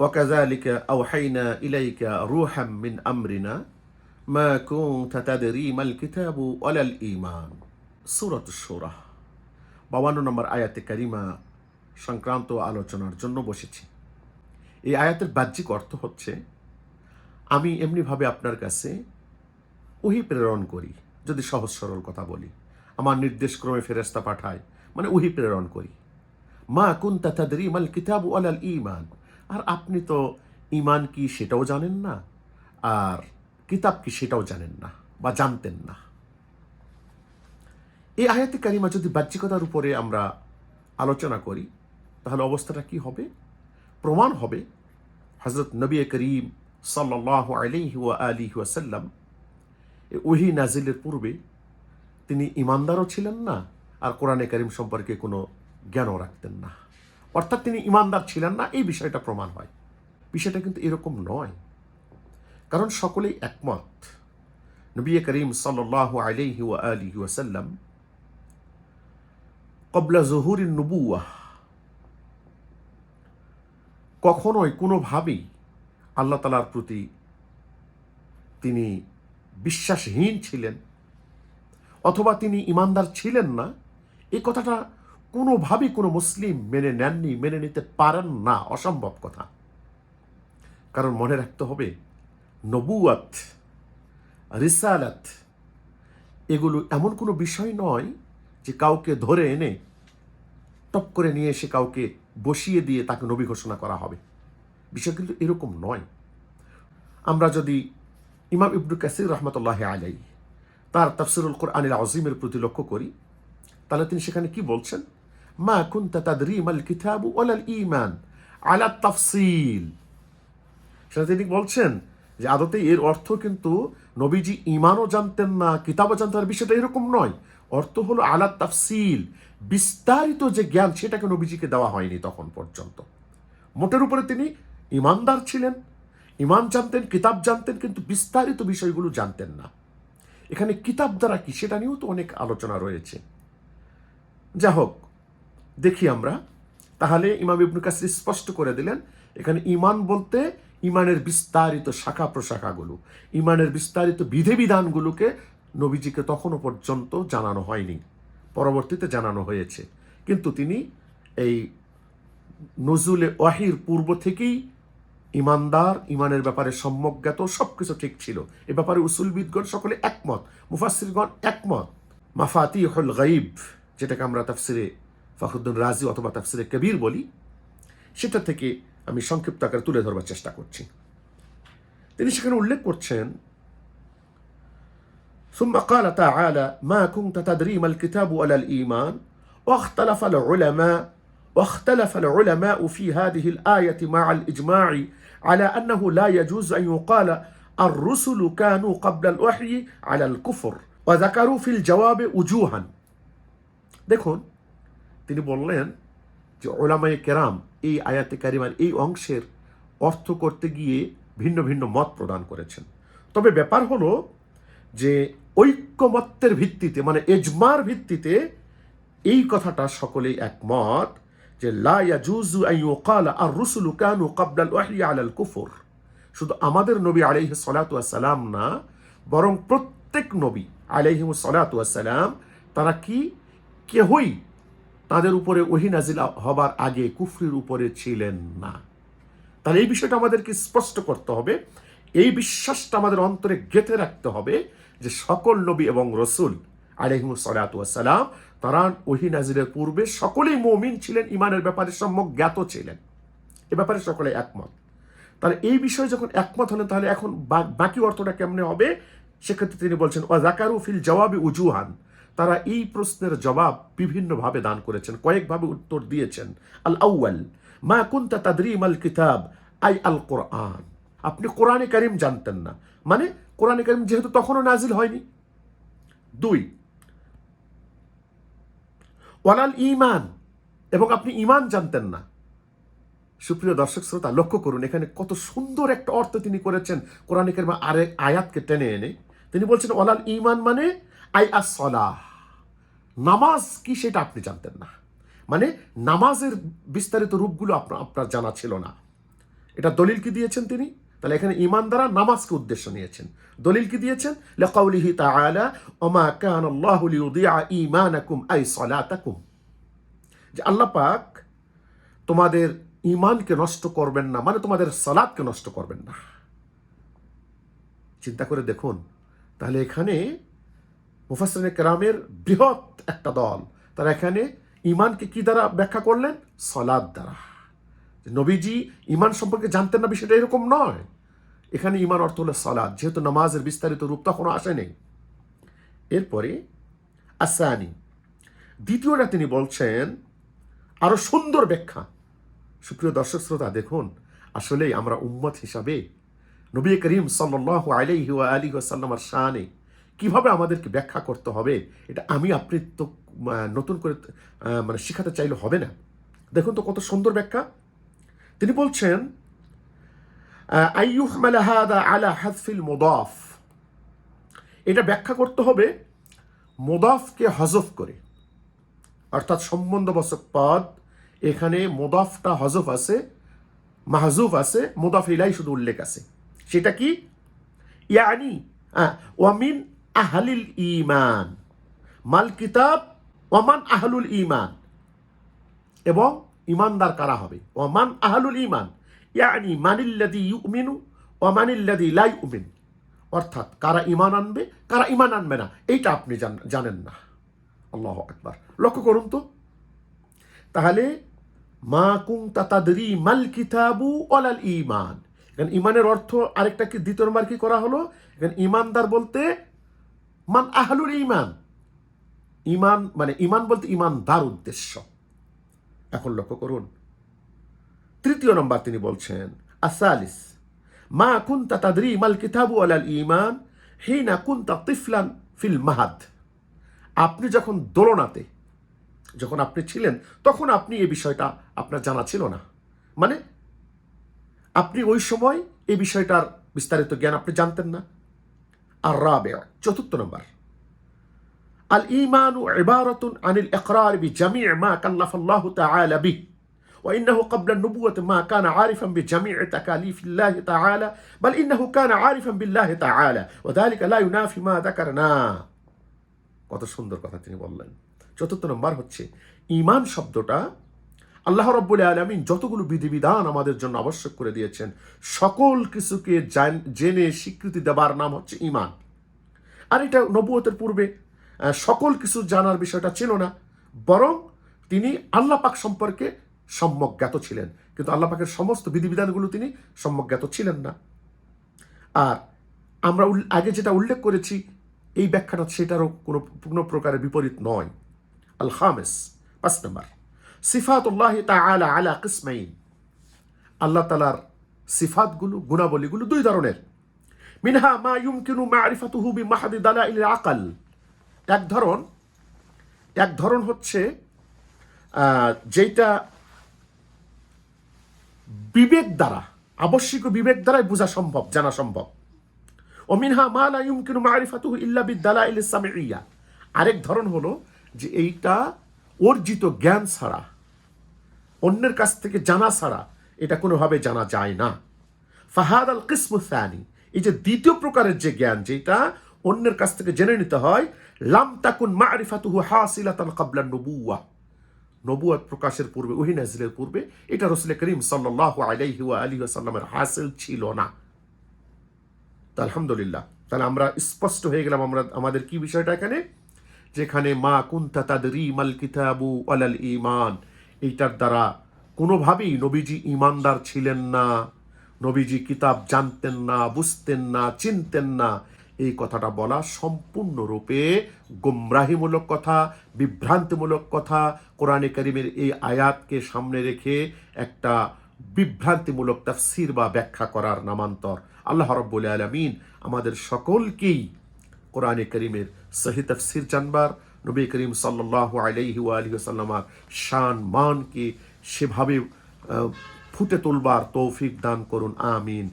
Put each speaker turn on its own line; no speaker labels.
وكذلك أوحينا إليك روحا من أمرنا ما كنت تدري ما الكتاب ولا الإيمان سورة الشورى বাবান্ন নম্বর আয়াতে কারিমা সংক্রান্ত আলোচনার জন্য বসেছি এই আয়াতের বাহ্যিক অর্থ হচ্ছে আমি এমনিভাবে আপনার কাছে উহি প্রেরণ করি যদি সহজ সরল কথা বলি আমার নির্দেশ ক্রমে ফেরেস্তা পাঠায় মানে উহি প্রেরণ করি মা কুন্তা তাদরি মাল কিতাব আলাল ইমান আর আপনি তো ইমান কি সেটাও জানেন না, আর কিতাব কি সেটাও জানেন না বা জানতেন না। এই আয়াতে কারিমা যদি বাহ্যিকতার উপরে আমরা আলোচনা করি, তাহলে অবস্থাটা কি হবে? প্রমাণ হবে হজরত নবী করিম সাল্লাহ ওহি নাজিলের পূর্বে তিনি ইমানদারও ছিলেন না, আর কোরআনে করিম সম্পর্কে কোনো জ্ঞানও রাখতেন না। অর্থাৎ তিনি ইমানদার ছিলেন না, এই বিষয়টা প্রমাণ হয়। বিষয়টা কিন্তু এরকম নয়। কারণ সকলেই একমত। নবী করিম সাল্লাহ ওয়া আলিহি কবলা জহুরিন নবুয়াহ কখনোই কোনোভাবেই আল্লাহ তালার প্রতি তিনি বিশ্বাসহীন ছিলেন, অথবা তিনি ইমানদার ছিলেন না। এই কথাটা কোনোভাবেই কোনো মুসলিম মেনে নেননি, মেনে নিতে পারেন না, অসম্ভব কথা। কারণ মনে রাখতে হবে, নবুয়াত, রিসালাত, এগুলো এমন কোনো বিষয় নয় যে কাউকে ধরে এনে টপ করে নিয়ে এসে কাউকে বসিয়ে দিয়ে তাকে নবী ঘোষণা করা হবে। বিষয় কিন্তু এরকম নয়। আমরা যদি ইমাম ইবনু কাসির রহমতুল্লাহ আলাই তার তাফসিরুল কোরআনিল আজিমের প্রতি লক্ষ্য করি, তাহলে তিনি সেখানে কি বলছেন? মা কুনতা তাদরিম আল কিতাবু ওয়ালাল ঈমান আলা তাফসিল সেটা তিনি বলছেন? যে আদতে এর অর্থ কিন্তু নবীজি ইমানও জানতেন না, কিতাবও জানতেন না বিষয়টা এরকম নয়। অর্থ হলো আলা তাফসিল। বিস্তারিত যে জ্ঞান, সেটাকে নবীজিকে দেওয়া হয়নি তখন পর্যন্ত। মোটের উপরে তিনি ইমানদার ছিলেন। ইমান জানতেন, কিতাব জানতেন, কিন্তু বিস্তারিত বিষয়গুলো জানতেন না। এখানে কিতাব দ্বারা কি, সেটা নিয়েও তো অনেক আলোচনা রয়েছে। যা হোক দেখি আমরা। তাহলে ইমাম ইবনু কাসির স্পষ্ট করে দিলেন, এখানে ইমান বলতে ইমানের বিস্তারিত শাখা প্রশাখাগুলো, ইমানের বিস্তারিত বিধিবিধানগুলোকে নবীজিকে তখনও পর্যন্ত জানানো হয়নি, পরবর্তীতে জানানো হয়েছে। কিন্তু তিনি এই নজুলে ওয়াহির পূর্ব থেকেই ইমানদার, ইমানের ব্যাপারে সম্যজ্ঞাত সব কিছু ঠিক ছিল। এ ব্যাপারে উসুলবিদগণ সকলে একমত মুফাসিরগণ একমত। মাফাতি হল গাইব যেটাকে আমরা তাফসিরে ফখরুদ্দিন রাজি অথবা তাফসিরে কবির বলি সেটা থেকে আমি সংক্ষিপ্ত আকারে তুলে ধরবার চেষ্টা করছি তিনি সেখানে উল্লেখ করছেন ثم قال تعالى ما كنت تدري ما الكتاب ولا الإيمان واختلف العلماء واختلف العلماء في هذه الآية مع الإجماع على أنه لا يجوز أن يقال الرسل كانوا قبل الوحي على الكفر وذكروا في الجواب وجوها দেখুন তিনি বললেন যে ওলামাই কেরাম এই আয়াতে কারিমার এই অংশের অর্থ করতে গিয়ে ভিন্ন ভিন্ন মত প্রদান করেছেন। তবে ব্যাপার হলো যে, ঐক্যমত্যের ভিত্তিতে মানে এজমার ভিত্তিতে এই কথাটা সকলেই একমত যে আর রুসুলু কুফর। শুধু আমাদের নবী আলাইহি সালাম না, বরং প্রত্যেক নবী আলাইহি সালাতু সালাম তারা কি কেহই তাদের উপরে ওহি নাজিল হবার আগে কুফরির উপরে ছিলেন না। তাহলে এই বিষয়টা আমাদেরকে স্পষ্ট করতে হবে। এই বিশ্বাসটা আমাদের অন্তরে গেঁথে রাখতে হবে যে সকল নবী এবং রসুল আলহিম সালাম তারা ওহি নাজিরের পূর্বে সকলেই মমিন ছিলেন ইমানের ব্যাপারে সম্যক জ্ঞাত ছিলেন। এ ব্যাপারে সকলে একমত। তাহলে এই বিষয়ে যখন একমত হলেন, তাহলে এখন বাকি অর্থটা কেমনে হবে? সেক্ষেত্রে তিনি বলছেন ও জাকারু ফিল জবাবি উজুহান। তারা এই প্রশ্নের জবাব বিভিন্নভাবে দান করেছেন, কয়েকভাবে উত্তর দিয়েছেন। আল আউয়াল, মা কুনতা তাদরিম আল কিতাব, আই আল কোরআন। আপনি কোরআনে কারিম জানতেন না। মানে কোরআনে কারিম যেহেতু তখনও নাজিল হয়নি। দুই, ওয়ালাল ইমান এবং আপনি ইমান জানতেন না। সুপ্রিয় দর্শক শ্রোতা, লক্ষ্য করুন, এখানে কত সুন্দর একটা অর্থ তিনি করেছেন। কোরআনে কারিমা আরেক আয়াতকে টেনে এনে তিনি বলছেন, ওয়ালাল ইমান মানে আই আসলাহ নামাজ কি সেটা আপনি জানতেন না। মানে নামাজের বিস্তারিত রূপগুলো আপনার আপনার জানা ছিল না। এটা দলিল কি দিয়েছেন তিনি? তাহলে এখানে ইমান দ্বারা নামাজকে উদ্দেশ্য নিয়েছেন। দলিল কি দিয়েছেন? লাকাউলিহি তাআলা, ওমা কান আল্লাহু লিউদিআ ঈমানাকুম আই সালাতাকুম। যে আল্লাহ পাক তোমাদের ইমানকে নষ্ট করবেন না মানে তোমাদের সালাদকে নষ্ট করবেন না। চিন্তা করে দেখুন। তাহলে এখানে মুফাসরিন কেরামের বৃহৎ একটা দল। তারা এখানে ইমানকে কি দ্বারা ব্যাখ্যা করলেন? সলাদ দ্বারা। নবীজি ইমান সম্পর্কে জানতেন না, বিষয়টা এরকম নয়। এখানে ইমান অর্থ হলো সলাদ যেহেতু নামাজের বিস্তারিত রূপ তখনও আসেনি এরপরে আসানি দ্বিতীয়টা তিনি বলছেন, আরও সুন্দর ব্যাখ্যা। সুপ্রিয় দর্শক শ্রোতা, দেখুন, আসলেই আমরা উম্মত হিসাবে নবী করিম সাল্লাহ আলিহি ওয়াসাল্লামার শানে কীভাবে আমাদেরকে ব্যাখ্যা করতে হবে এটা আমি আপনি তো নতুন করে মানে শেখাতে চাইলে হবে না। দেখুন তো কত সুন্দর ব্যাখ্যা। তিনি বলছেন হাদফিল মুদাফ। এটা ব্যাখ্যা করতে হবে মোদাফকে হজফ করে। অর্থাৎ সম্বন্ধবাচক পদ এখানে মোদাফটা হজফ আছে মাহজুফ আছে মোদাফ ইলাই শুধু উল্লেখ আছে। সেটা কি? ইয়ানি আহ, ওয়ামিন আহলিল ইমান মাল কিতাব ওয়ামান আহলুল ইমান এবং ইমানদার কারা হবে? ওয়ামান আহলুল ইমান ইয়ানি মানিল্লাদি ইউমিনু ওয়ামানিল্লাদি লা ইউমিন। অর্থাৎ কারা ইমান আনবে, কারা ইমান আনবে না, এইটা আপনি জান- জানেন না। আল্লাহ আকবার। লক্ষ্য করুন তো। তাহলে, মা কুং তাতাদরি মাল কিতাবু অলাল ইমান এখানে ইমানের অর্থ আরেকটা কি, দ্বিতীয় নম্বর কি করা হলো? এখানে ইমানদার বলতে মান আহলুল ইমান ইমান মানে ইমান বলতে ইমানদার উদ্দেশ্য। এখন লক্ষ্য করুন। তৃতীয় নম্বর তিনি বলছেন, আসালিস, মা কুনতা তাদরি মাল কিতাবু আলাল ইমান হিনা কুনতা তিফলান ফিল মাহাদ। আপনি যখন দোলনাতে, যখন আপনি ছিলেন, তখন আপনি এই বিষয়টা আপনার জানা ছিল না। মানে আপনি ওই সময় এই বিষয়টার বিস্তারিত জ্ঞান আপনি জানতেন না। আর রাবে চতুর্থ নম্বর الإيمان عبارة عن الإقرار بجميع ما كلف الله تعالى به وإنه قبل النبوة ما كان عارفا بجميع تكاليف الله تعالى بل إنه كان عارفا بالله تعالى وذلك لا ينافي ما ذكرنا কত সুন্দর কথা তিনি বললেন চতুর্থ নম্বর হচ্ছে ইমান শব্দটা আল্লাহ রব্বুল আলমিন যতগুলো বিধিবিধান আমাদের জন্য আবশ্যক করে দিয়েছেন, সকল কিছুকে জেনে স্বীকৃতি দেবার নাম হচ্ছে ইমান আর এটা নবুয়তের পূর্বে সকল কিছু জানার বিষয়টা ছিল না, বরং তিনি আল্লাহ পাক সম্পর্কে সম্যক জ্ঞাত ছিলেন। কিন্তু আল্লাহ পাকের সমস্ত বিধিবিধানগুলো তিনি সম্যক জ্ঞাত ছিলেন না। আর আমরা আগে যেটা উল্লেখ করেছি, এই ব্যাখ্যাটা সেটারও কোনো কোনো প্রকারের বিপরীত নয়। আল খামেস পাঁচ নম্বর। সিফাতুল্লাহ তাআলা আলা কিসমাইন। আল্লাহ তালার সিফাতগুলো, গুণাবলীগুলো দুই ধরনের। মিনহা মা ইউমকিনু মারিফাতুহু বিমাহাদি দালাইল আকাল। এক ধরন এক ধরন হচ্ছে যেটা বিবেক দ্বারা, আবশ্যিক বিবেক দ্বারাই বোঝা সম্ভব, জানা সম্ভব। ও মিনহা মা লা ইউমকিনু মারিফাতুহু ইল্লা বিদালাইল সামিইয়া। আরেক ধরন হলো যে এইটা অর্জিত জ্ঞান ছাড়া অন্যের কাছ থেকে জানা ছাড়া এটা কোনোভাবে জানা যায় না। ফাহাদ আল কিসমু সানি, এই যে দ্বিতীয় প্রকারের যে জ্ঞান যেটা অন্যের কাছ থেকে জেনে নিতে হয়, লাম তাকুন মারিফাতুহু হাসিলাতান কাবলা নবুয়া নবুয়াত প্রকাশের পূর্বে, ওহি নাজিলের পূর্বে এটা রসুল করিম সাল্লাহ আলাইহি ওয়া আলিহি সাল্লামের হাসিল ছিল না। তা আলহামদুলিল্লাহ। তাহলে আমরা স্পষ্ট হয়ে গেলাম আমরা, আমাদের কি বিষয়টা এখানে? যেখানে মা কুন্তা তাদরি মাল কিতাবু আলাল ইমান এইটার দ্বারা কোনোভাবেই নবীজি ইমানদার ছিলেন না, নবীজি কিতাব জানতেন না, বুঝতেন না, চিনতেন না। এই কথাটা বলা সম্পূর্ণরূপে গুমরাহিমূলক কথা, বিভ্রান্তিমূলক কথা। কোরআনে করিমের এই আয়াতকে সামনে রেখে একটা বিভ্রান্তিমূলক তাফসির বা ব্যাখ্যা করার নামান্তর। আল্লাহ রব্বুল আলমিন আমাদের সকলকেই কোরআনে করিমের সহি তফসির জানবার নবী করিম সাল্লাহ আলহি সাল্লামার শান মানকে সেভাবে ফুটে তুলবার তৌফিক দান করুন আমিন।